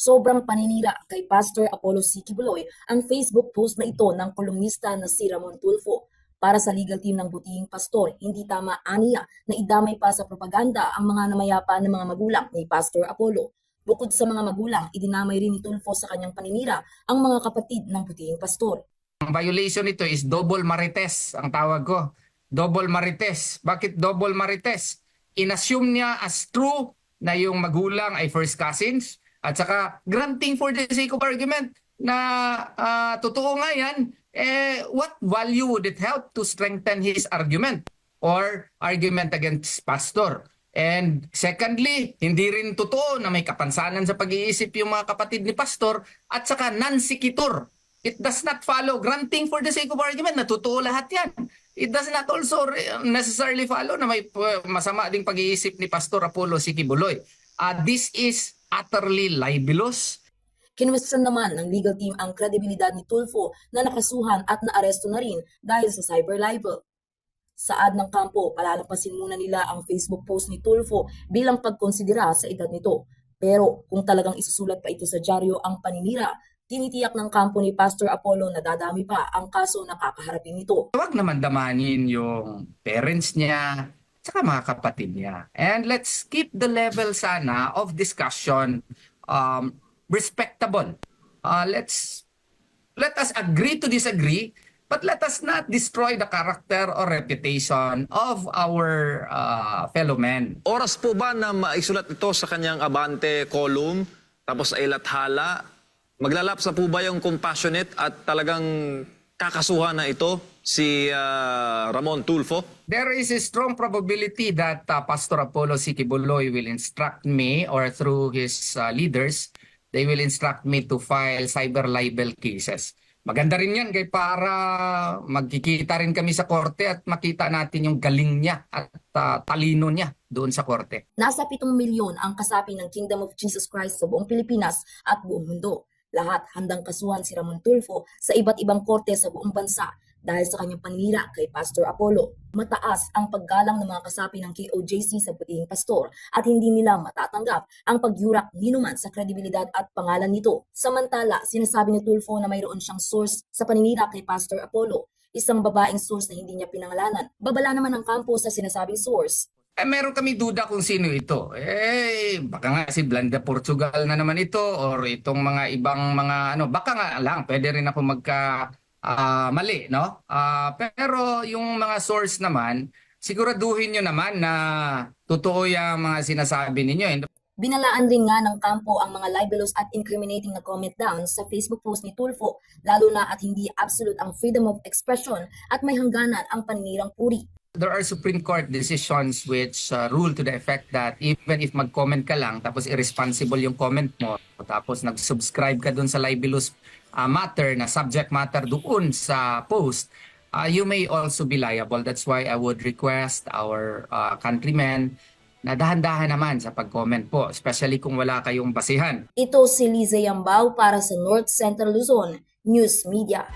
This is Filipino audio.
Sobrang paninira kay Pastor Apollo C. Kibuloy ang Facebook post na ito ng kolumnista na si Ramon Tulfo. Para sa legal team ng butihing pastor, hindi tama aniya na idamay pa sa propaganda ang mga namayapa ng mga magulang ni Pastor Apollo. Bukod sa mga magulang, idinamay rin ni Tulfo sa kanyang paninira ang mga kapatid ng butihing pastor. Ang violation nito is double marites, ang tawag ko. Double marites. Bakit double marites? Inassume niya as true na yung magulang ay first cousins at saka granting for the sake of argument na ah, totoo nga yan, eh, what value would it help to strengthen his argument or argument against pastor? And secondly, hindi rin totoo na may kapansanan sa pag-iisip yung mga kapatid ni pastor at saka non-sequitur. It does not follow granting for the sake of argument na totoo lahat yan. It does not also necessarily follow na may uh, masama ding pag-iisip ni Pastor Apollo Sikibuloy. Uh, this is utterly libelous. Kinwestiyon naman ng legal team ang kredibilidad ni Tulfo na nakasuhan at naaresto na rin dahil sa cyber libel. Saad ng kampo, palalampasin muna nila ang Facebook post ni Tulfo bilang pagkonsidera sa edad nito. Pero kung talagang isusulat pa ito sa dyaryo ang paninira, tinitiyak ng kampo ni Pastor Apollo na dadami pa ang kaso na kakaharapin nito. Huwag naman damanin yung parents niya saka mga kapatid niya. And let's keep the level sana of discussion um, respectable. Uh, let's let us agree to disagree, but let us not destroy the character or reputation of our uh, fellow men. Oras po ba na maisulat ito sa kanyang Abante column, tapos ay lathala? Maglalapsa po ba yung compassionate at talagang kakasuhan na ito si ah, Ramon Tulfo? There is a strong probability that uh, Pastor Apollo Sikibuloy will instruct me or through his uh, leaders, they will instruct me to file cyber libel cases. Maganda rin yan kay para magkikita rin kami sa korte at makita natin yung galing niya at uh, talino niya doon sa korte. Nasa 7 milyon ang kasapi ng Kingdom of Jesus Christ sa buong Pilipinas at buong mundo. Lahat handang kasuhan si Ramon Tulfo sa iba't ibang korte sa buong bansa dahil sa kanyang paninira kay Pastor Apollo. Mataas ang paggalang ng mga kasapi ng KOJC sa putihing pastor at hindi nila matatanggap ang pagyurak ninuman sa kredibilidad at pangalan nito. Samantala, sinasabi ni Tulfo na mayroon siyang source sa paninira kay Pastor Apollo, isang babaeng source na hindi niya pinangalanan. Babala naman ang kampo sa sinasabing source. Eh, meron kami duda kung sino ito. Eh, baka nga si Blanda Portugal na naman ito or itong mga ibang mga ano, baka nga lang, pwede rin ako magka ah, mali, no? Ah, pero yung mga source naman, siguraduhin nyo naman na totoo yung mga sinasabi ninyo. And Binalaan rin nga ng kampo ang mga libelous at incriminating na comment down sa Facebook post ni Tulfo, lalo na at hindi absolute ang freedom of expression at may hangganan ang paninirang puri. There are Supreme Court decisions which uh, rule to the effect that even if mag-comment ka lang tapos irresponsible yung comment mo tapos nag-subscribe ka dun sa libelous uh, matter na subject matter doon sa post, uh, you may also be liable. That's why I would request our uh, countrymen na dahan-dahan naman sa pag-comment po, especially kung wala kayong basihan. Ito si Liza Yambao para sa North Central Luzon News Media.